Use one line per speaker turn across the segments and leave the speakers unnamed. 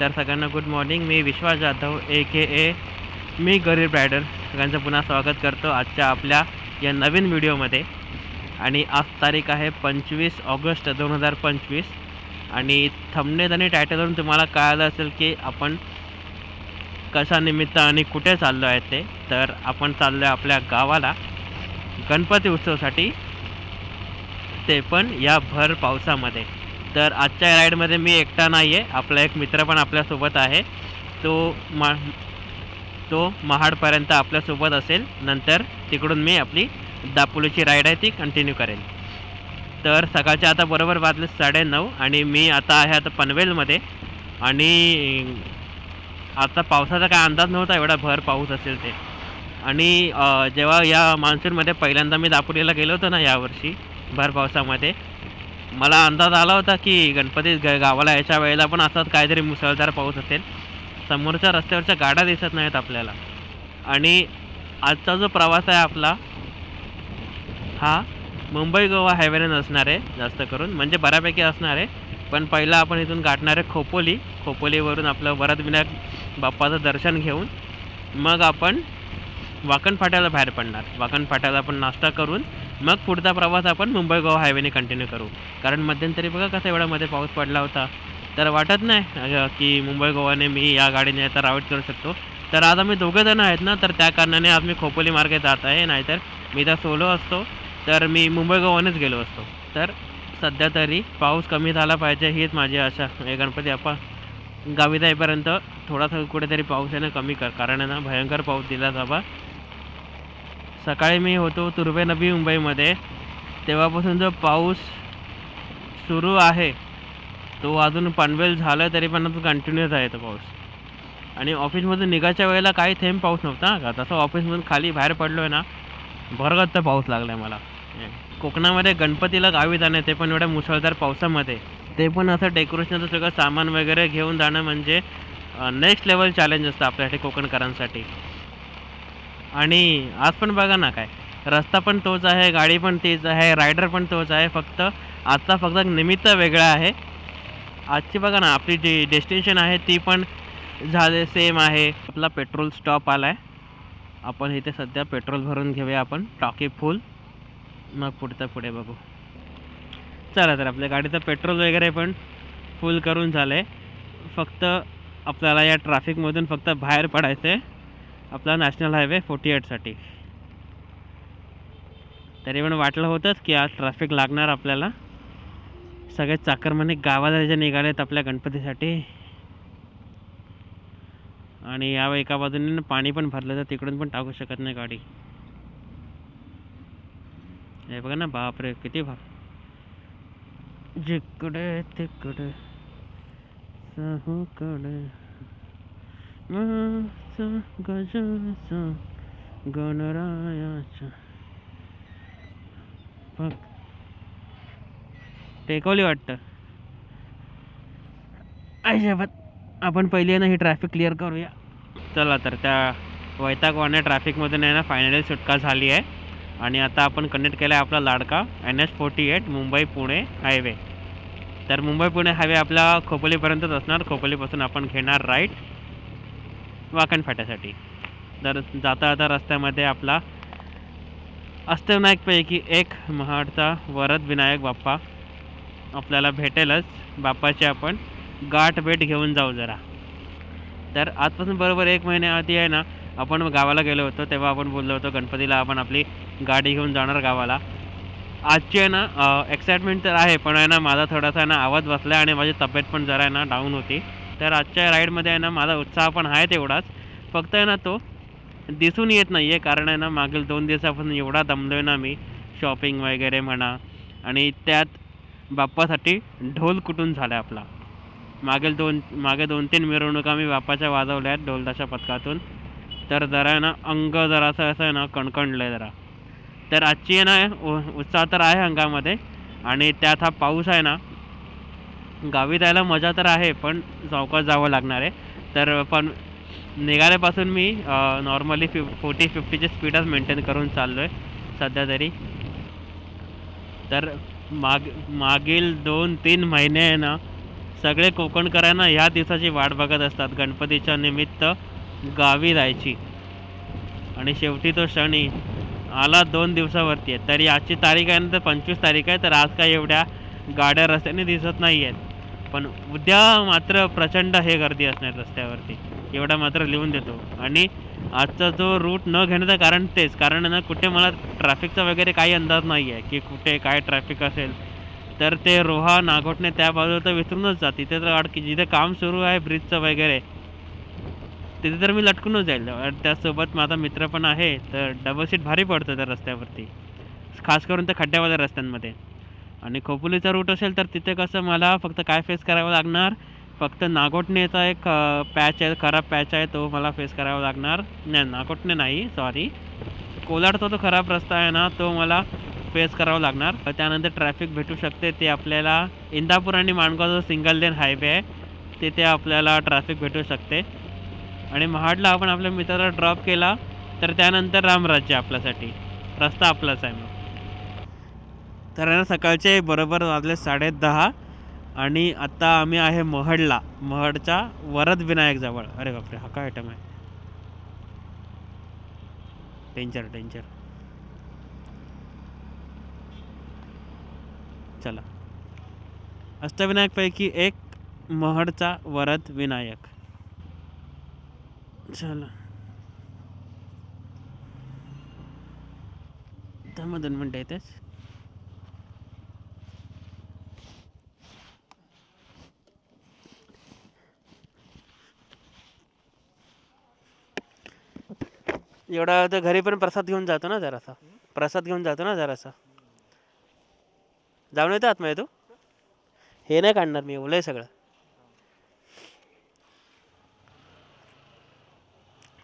तर सगळ्यांना. Good morning me Vishwas Jadhav A K A मी गरीब रायडर. सगळ्यांचं पुन्हा स्वागत करतो आजच्या आपल्या या नवीन व्हिडिओमध्ये. आणि आज तारीख आहे पंचवीस ऑगस्ट दोन हजार पंचवीस. आणि थंबनेत आणि टायटलवरून तुम्हाला कळालं असेल की आपण कशा निमित्त आणि कुठे चाललो आहे ते तर आपण चाललो आहे आपल्या गावाला. गणपती उत्सवासाठी ते पण या भर पावसामध्ये. तर आजच्या राईडमध्ये मी एकटा नाही आहे आपला एक मित्र पण आपल्यासोबत आहे. तो मा तो महाडपर्यंत आपल्यासोबत असेल. नंतर तिकडून मी आपली दापोलीची राईड आहे ती कंटिन्यू करेल तर सकाळचे आता बरोबर वाजले साडेनऊ आणि मी आता आहे आता पनवेलमध्ये. आणि आता पावसाचा काय अंदाज नव्हता एवढा भर पाऊस असेल ते. आणि जेव्हा या मान्सूनमध्ये पहिल्यांदा मी दापोलीला गेलो होतो ना यावर्षी भर पावसामध्ये मला अंदाज आला होता की गणपती ग गावाला यायच्या वेळेला पण असाच काहीतरी मुसळधार पाऊस असेल. समोरच्या रस्त्यावरच्या गाड्या दिसत नाहीत आपल्याला. आणि आजचा जो प्रवास आहे आपला हा मुंबई गोवा हायवेने असणार आहे जास्त करून. म्हणजे बऱ्यापैकी असणार आहे. पण पहिला आपण इथून गाठणार आहे खोपोली. खोपोलीवरून आपलं वरदविनायक बाप्पाचं दर्शन घेऊन मग आपण वाकण फाट्याला बाहेर पडणार. वाकण फाट्याला आपण नाश्ता करून मग पुढचा प्रवास आपण मुंबई गोवा हायवेने कंटिन्यू करू. कारण मध्यंतरी बघा कसा एवढा मध्ये पाऊस पडला होता. तर वाटत नाही की मुंबई गोवाने मी या गाडीने आता राईड करू शकतो. तर आज आम्ही दोघं जण आहेत ना तर त्या कारणाने आज मी खोपोली मार्गे जात आहे. नाहीतर मी तर सोलो असतो. तर मी मुंबई गोवानेच गेलो असतो. तर सध्या तरी पाऊस कमी झाला पाहिजे हीच माझी आशा हे गणपती आपण गावी जाईपर्यंत थोडासा कुठेतरी पाऊस आहे ना कमी कर. कारण ना भयंकर पाऊस दिला जावा. सकाळी मी होतो तुर्बे नबी मुंबईमध्ये. तेव्हापासून जो पाऊस सुरू आहे तो अजून पनवेल झालं तरी पण तो कंटिन्यूच आहे तो पाऊस. आणि ऑफिसमधून निघायच्या वेळेला काही थेंब पाऊस नव्हता का? तसं ऑफिसमधून खाली बाहेर पडलो आहे ना भरगत पाऊस लागला आहे मला. कोकणामध्ये गणपतीला गावी जाणं ते पण एवढ्या मुसळधार पावसामध्ये. ते पण असं डेकोरेशनचं सगळं सामान वगैरे घेऊन जाणं म्हणजे नेक्स्ट लेवल चॅलेंज असतं आपल्यासाठी कोकणकरांसाठी. आणि आज पण बघा ना काय रस्ता पण तोच आहे गाडी पण तीच आहे रायडर पण तोच आहे फक्त आजचा फक्त निमित्त वेगळा आहे. आजची बघा ना आपली जी डेस्टिनेशन आहे ती पण झाले सेम आहे. आपला पेट्रोल स्टॉप आला आहे आपण इथे सध्या पेट्रोल भरून घेऊया आपण टाकी फुल मग पुढचं पुढे बघू. चला तर आपल्या गाडीचं पेट्रोल वगैरे पण फुल करून झालं आहे फक्त आपल्याला या ट्रॅफिकमधून फक्त बाहेर पडायचं आहे आपला नॅशनल हायवे फोर्टी एटसाठी तरी पण वाटलं होतंच की आज ट्रॅफिक लागणार आपल्याला. सगळे चाकरमाने गावाला जे निघालेत आपल्या गणपतीसाठी. आणि या एका बाजूने पाणी पण भरलं तर तिकडून पण टाकू शकत नाही गाडी. हे बघा ना बापरे किती भार जिकडे तिकडे साहूकडे. माझा गजाचा गणरायाचा. बघ. टेकवली वाटतं. आयशाबाद आपण पहिले ना ही ट्रॅफिक क्लिअर करूया. चला तर त्या वैतागवाने ट्रॅफिकमधून आहे ना फायनली सुटका झाली आहे. आणि आता आपण कनेक्ट केला आहे आपला लाडका N H forty eight Mumbai Pune highway तर मुंबई पुणे हायवे आपला खोपोलीपर्यंतच असणार. खोपोलीपासून आपण घेणार राईट वाकण फाट्यासाठी. तर जाता जाता रस्त्यामध्ये आपला अष्टविनायकपैकी एक महाडचा वरद विनायक बाप्पा आपल्याला भेटेलच. बाप्पाची आपण गाठ भेट घेऊन जाऊ जरा. तर आजपासून बरोबर एक महिन्याआधी आहे ना आपण गावाला गेलो होतो तेव्हा आपण बोललो होतो गणपतीला आपण आपली गाडी घेऊन जाणार गावाला. आजची आहे ना एक्साइटमेंट तर आहे पण आहे ना माझा थोडासा आहे ना आवाज बसला आणि माझी तब्येत पण जरा आहे ना डाऊन होती. तर आजच्या राईडमध्ये आहे ना माझा उत्साह पण आहे तेवढाच. फक्त आहे ना तो दिसून येत नाही आहे कारण आहे ना मागील दोन दिवसापासून एवढा दमलो आहे ना मी शॉपिंग वगैरे म्हणा. आणि त्यात बाप्पासाठी ढोल कुटून झाला आपला? मागील दोन मागे दोन तीन मिरवणुका मी बाप्पाच्या वाजवल्या आहेत ढोलदाशा पथकातून. तर जरा आहे ना अंग जरासं असं आहे ना कणकणलं आहे जरा. तर आजची आहे ना उ- उत्साह तर आहे अंगामध्ये. आणि त्यात हा पाऊस आहे ना गावी जायला मजा तर आहे पण चौकात जावं लागणार आहे. तर पण निघाल्यापासून मी नॉर्मली फिफ फोर्टी फिफ्टीची स्पीडच मेंटेन करून चाललो आहे सध्या तरी. तर माग मागील दोन तीन महिने आहे ना सगळे कोकणकरांना ह्या दिवसाची वाट बघत असतात गणपतीच्या निमित्त गावी जायची. आणि शेवटी तो शनी आला दोन दिवसावरती आहे. तरी आजची तारीख आहे ना तर पंचवीस तारीख आहे तर आज काय एवढ्या गाड्या रस्त्याने दिसत नाही आहेत पण उद्या मात्र प्रचंड हे गर्दी असणार रस्त्यावरती. एवढा मात्र लिहून देतो. आणि आजचा जो रूट न घेण्याचं कारण तेच. कारण ना कुठे मला ट्रॅफिकचा वगैरे काही अंदाज नाही आहे की कुठे काय ट्रॅफिक असेल. तर ते रोहा नागोठणे त्या बाजूला तर विसरूनच जा. तिथे तर अडकी जिथे काम सुरू आहे ब्रिजचं वगैरे तिथे तर मी लटकूनच जाईल. आणि त्यासोबत माझा मित्र पण आहे तर डबल सीट भारी पडतं त्या रस्त्यावरती. खास करून त्या खड्ड्यावाल्या रस्त्यांमध्ये. आणि खोपोलीचा रूट असेल तर तिथे कसं मला फक्त काय फेस करावं लागणार? फक्त नागोटणेचा एक पॅच आहे खराब पॅच आहे तो मला फेस करावा लागणार. नाही नागोटणे नाही सॉरी कोलाडचा तो खराब रस्ता आहे ना तो मला फेस करावा लागणार. त्यानंतर ट्रॅफिक भेटू शकते. ते आपल्याला इंदापूर आणि माणगाव जो सिंगल लेन हायवे आहे तिथे आपल्याला ट्रॅफिक भेटू शकते. आणि महाडला आपण आपल्या मित्राला ड्रॉप केला तर त्यानंतर रामराज्य आपल्यासाठी. रस्ता आपलाच आहे मग. तर आहे ना सकाळचे बरोबर वाजले साडे दहा आणि आत्ता आम्ही आहे महडला. महडच्या वरद विनायकजवळ अरे बापरे हा काय आयटम आहे? डेंजर डेंजर चला. अष्टविनायकपैकी एक महडचा वरद विनायक. चला. थांबा दोन मिनटं येतेच एवढा तर घरी पण प्रसाद घेऊन जातो ना जरासा. प्रसाद घेऊन जातो ना जरासा. जाऊन येतो आत्मा तू? हे नाही काढणार मी ओलं सगळं.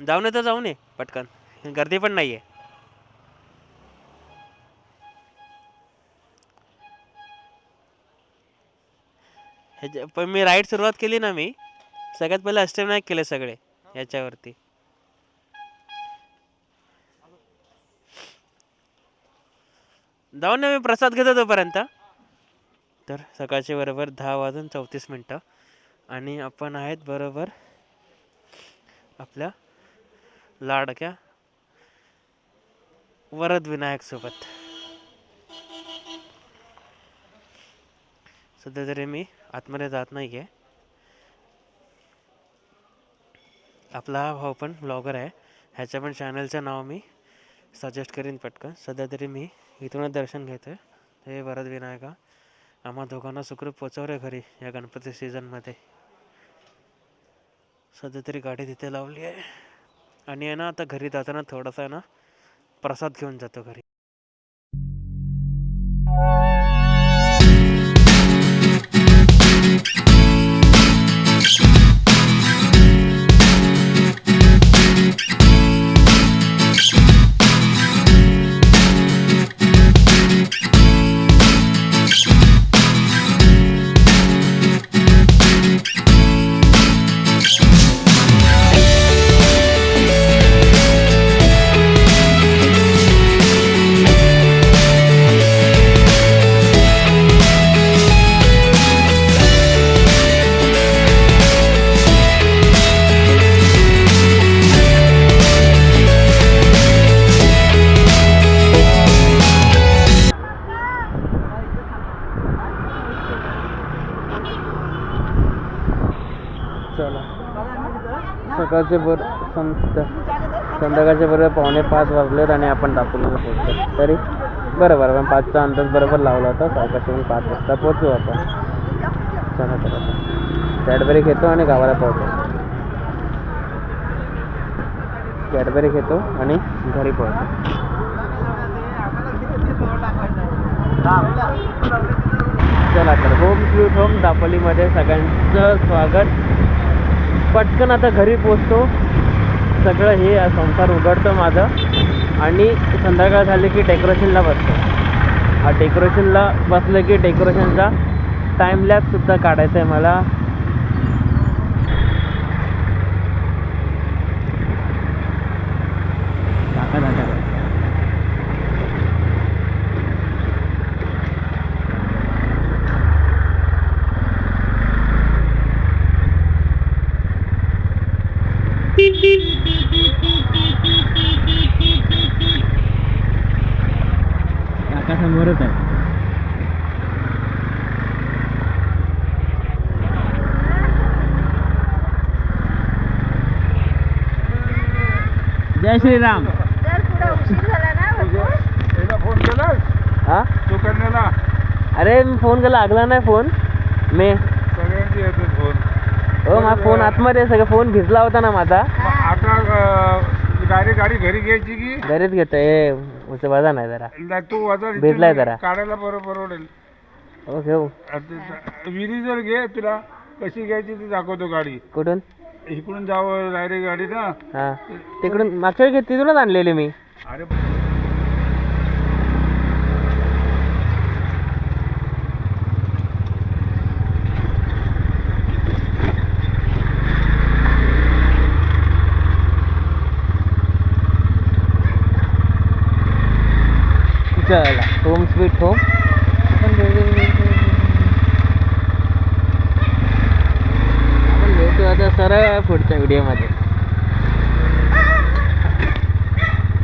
जाऊन येतो जाऊन ये पटकन. गर्दी पण नाही आहे ह्याच्या पण मी राईड सुरुवात केली ना मी सगळ्यात पहिले अष्टविनायक केले सगळे याच्यावरती. जाऊन ना मी प्रसाद घेतो तोपर्यंत. तर सकाळचे बरोबर दहा वाजून चौतीस मिनटं. आणि आपण आहेत बरोबर आपल्या लाडक्या वरद विनायक सोबत. सध्या तरी मी आतमध्ये जात नाही आहे आपला हा भाऊ पण ब्लॉगर आहे. ह्याच्या पण चॅनलचं नाव मी सजेस्ट करीन पटकन. सध्या तरी मी इथूनच दर्शन घेतो आहे हे वरद विनायका आम्हा दोघांना सुखरूप पोचवले घरी या गणपती सीझनमध्ये सध्या तरी गाडी तिथे लावली आहे. आणि आहे ना आता घरी जाताना थोडासा आहे ना प्रसाद घेऊन जातो घरी. सकाळचे बर संध्याकाळचे बरोबर पावणे पाच वाजलेत आणि आपण दापोलीला पोहोचलो. तरी? बरं बरं आपण पाचचा अंदाज बरोबर लावला होता. सावकाशहून पाच वाजता पोहोचू आपण. चला चला कॅडबरी घेतो आणि गावाला पोहोचतो कॅडबरी घेतो आणि घरी पोहोचतो चला तर होम स्वीट होम दापोलीमध्ये सगळ्यांचं स्वागत. पटकन आता घरी पोचतो. सगळं हे संसार उघडतो माझं. आणि संध्याकाळ झाली की डेकोरेशनला बसतो. हा डेकोरेशनला बसलं की डेकोरेशनचा टाईम लॅबसुद्धा काढायचा आहे मला. काका समोरच आहे. जय श्रीराम.
फोन
हा?
करण्याला
अरे मी फोन केला लागला नाही फोन? मी.
सगळ्यांची येतो फोन.
हो माझा फोन आतमध्ये सगळं फोन भिजला होता ना माझा.
आता गाडी गाडी घरी घ्यायची की?
घरीच घेतो उचं वजन नाही जरा.
तू वजन इथे
भिजलाय जरा.
काढायला बरं परवडेल
हो. घेऊ
आता विहिरी जर घे तुला कशी घ्यायची ती दाखवतो गाडी.
कुठून?
इकडून जावं डायरेक्ट गाडी ना
हा. तिकडून मागच्या वेळी तिथूनच आणलेली मी.
अरे
चला होम स्वीट होम आपण भेटू आता सरळ पुढच्या व्हिडिओमध्ये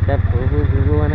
त्या फुगू फुगू आणि